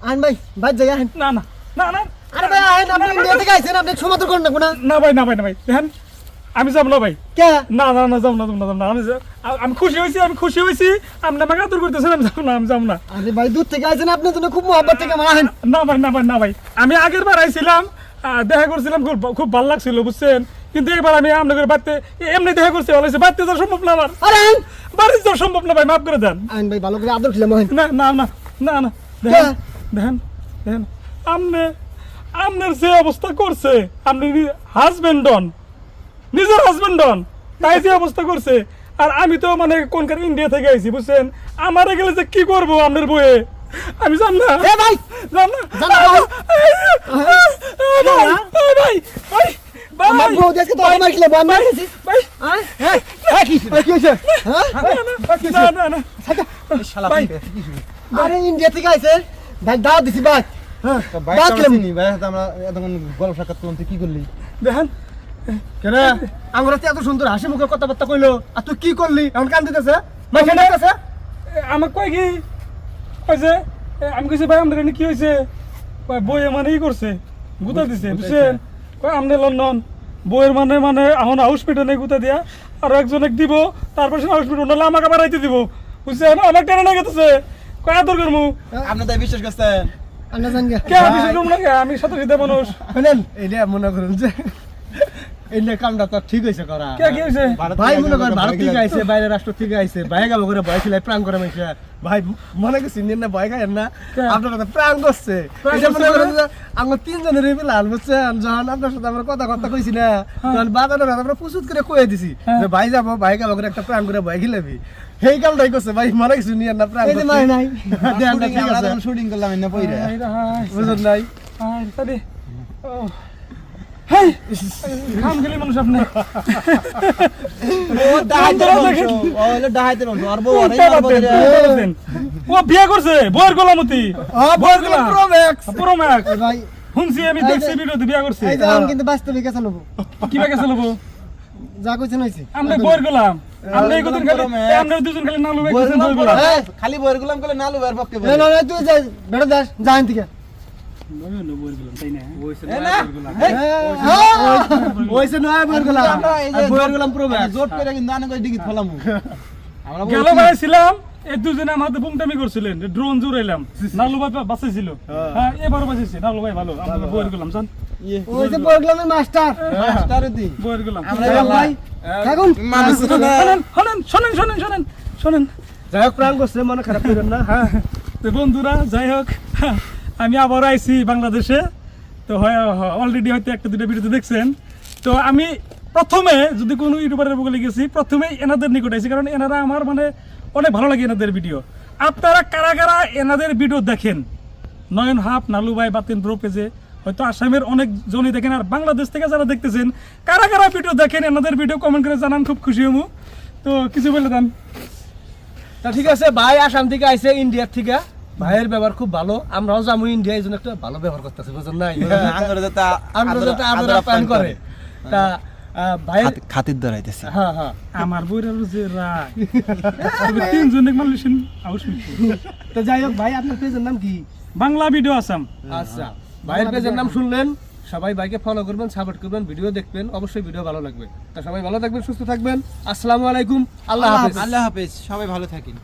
আইন ভাই ভাই যাই না না না না আরে ভাই আইন আপনি ইন্ডিয়া থেকে আইছেন আপনি সমাদর করেন না কোনা না ভাই না ভাই না ভাই দেখেন আমি যাব না ভাই কে না না না যাব না যাব না যাব না আমি আমি খুশি হয়েছি আমি খুশি হয়েছি আপনি আমাকে আদর করতেছেন আমি যাব না আমি যাব না আরে ভাই দূর থেকে আইছেন আপনার জন্য খুব মহব্বত থেকে আমার না ভাই না ভাই না ভাই আমি আগের বার আইছিলাম দেখা করছিলাম খুব খুব ভালো লাগছিল বুঝছেন কিন্তু এবার আমি আপনাদের বাড়িতে এমনি দেখা করছি ভালো হয়েছে বাড়িতে যাওয়া সম্ভব না আমার আরে বাড়িতে যাওয়া সম্ভব না ভাই মাফ করে দেন আইন ভাই ভালো করে আদর আইন না না না না না দেখেন দেখেন আমনে আমনের যে অবস্থা করছে আপনি হাজবেন্ড ডন নিজের হাজবেন্ড ডন তাই যে অবস্থা করছে। আর আমি তো মানে কোনকার ইন্ডিয়া থেকে আইছি বুঝছেন? আমারে গেলে যে কি করব আপনার বইয়ে? আমি জান না। এ ভাই! জান না। জান না ভাই। ভাই, ভাই, ভাই, ভাই, আমার বউ দেখে তো আমার খিলাম আমি আইছি ভাই, হ্যাঁ হ্যাঁ কি কি হইছে হ্যাঁ? না, না, না, শালা ভাই। পিঠে, কি শুরু? আরে ইন্ডিয়া থেকে আইছে। ভাই দাওয়াত দিছি ভাই। হ্যাঁ। আমরা এতক্ষণ গল্প সাক্ষাৎ করলাম, তুই কি করলি? দেখেন। কেন? আমরা এত সুন্দর হাসি মুখে কথাবার্তা কইলো আর তুই কি করলি? এখন কান দিতেছে। ভাই কেন? আছে আমাকে কয় কি? কইছে এ, আমি কইছি ভাই আমাদের কি হয়েছে? মানে ই করছে গুতা দিছে বুঝছেন? কয় আমনে লন্ডন। বইয়ের মানে মানে এখন হাউস পিটনে গুতা দিয়া আর একজনে দিব তারপর সে নাহলে আমাকে বাড়াইতে দিব। বুঝছেন? আমার টেনে না গেছে কয় আদর করমু আপনি তাই বিশ্বাস করছেন? আমি শুনলাম না কে? আমি সাথে মানুষ শুনেন এইটা মনে করুন যে এইটা কামটা তো ঠিক হয়েছে করা কে কি হয়েছে ভাই মনে একজন ভারত থেকে। আইছে বাইরে রাষ্ট্র থেকে আইছে ভাই গাবো করে ভয় খিলাই প্রাণ করে মাইছে ভাই মনে করছি নিন না ভয় খায় না কে? আপনার কথা প্রাণ করছে এটা মনে করেন আমরা তিনজনের পেলাম বুঝছেন যখন আপনার সাথে আমরা কথা কথা কইছি না তখন বাজারের আমরা প্রস্তুত করে কয়ে দিছি হ্যাঁ। যে ভাই যাব ভাই গাবো করে একটা প্রাণ করে ভয় খিলাবি সেই কামটাই করছে ভাই মনে কিছু নিয়ে না প্রাণ করছে। না, যখন shooting করলাম, এনে পইরা। বুঝুন নাই তাদি। ও। হেই, খাম গেলি মানুষ আপনি। ও ডাহাইতের বন্ধুরা ও হলো ডাহাইতের বংশ, ওর বউ ওরাই উল্টা মারবো বাতেন, ধরে। উল্টা বাতেন। ও বিয়ে করছে বইয়ের গোলামতি। বইয়ের গোলাম। প্রো ম্যাক্স ভাই। শুনছি আমি দেখছি ভিডিওতে বিয়ে করছে। এই যে কিন্তু বাস্তবিক আছে লব। কি বাকে চলবো যা আমরা গোলাম। আমরা এই খালি। আমরা দুজন খালি নালু গোলাম নালু ভাইয়ের পক্ষে না বলে। না না, তুই যা বেড়ে যাস থেকে। ড্রোন জুড়াইলাম নালু ভাই হ্যাঁ নালু ভাই ভালো ইয়ে, যাই হোক প্রাণ করছে মনে খারাপ না হ্যাঁ বন্ধুরা যাই হোক আমি আবার আইছি বাংলাদেশে। তো অলরেডি হয়তো একটা দুটো ভিডিওতে দেখছেন। তো আমি প্রথমে যদি কোনো ইউটিউবারের বলে গেছি প্রথমে এনাদের নিকট আইছি, কারণ এনারা আমার মানে অনেক ভালো লাগে এনাদের ভিডিও আপনারা কারা কারা এনাদের ভিডিও দেখেন? নয়ন হাফ, নালু ভাই, বাতিন ব্রো পেজে। হয়তো আসামের অনেক জনই দেখেন, আর বাংলাদেশ থেকে যারা দেখতেছেন, কারা কারা ভিডিও দেখেন, এনাদের ভিডিও কমেন্ট করে জানান, খুব খুশি হব তো কিছু বলে দেন। তা ঠিক আছে, ভাই আসাম থেকে আইছে ইন্ডিয়ার থেকে। ভাইয়ের ব্যবহার খুব ভালো। আমরাও যাব ইন্ডিয়া এই জন্য একটা ভালো ব্যবহার করতেছে বুঝলেন নাই? আঙ্গুরে আমরা যাতে আদর আদর আপ্যায়ন করে। তা খাতির হ্যাঁ হ্যাঁ। আমার বইরা যে রাগ। তিনজন মানুষ তো যাই হোক ভাই আপনার পেজের নাম কি? বাংলা ভিডিও আসাম। আচ্ছা ভাইয়ের পেজের নাম শুনলেন। সবাই বাইকে ফলো করবেন সাপোর্ট করবেন ভিডিও দেখবেন অবশ্যই ভিডিও ভালো লাগবে। তা সবাই ভালো থাকবেন সুস্থ থাকবেন। আসসালামু আলাইকুম আল্লাহ হাফেজ আল্লাহ হাফেজ সবাই ভালো থাকেন।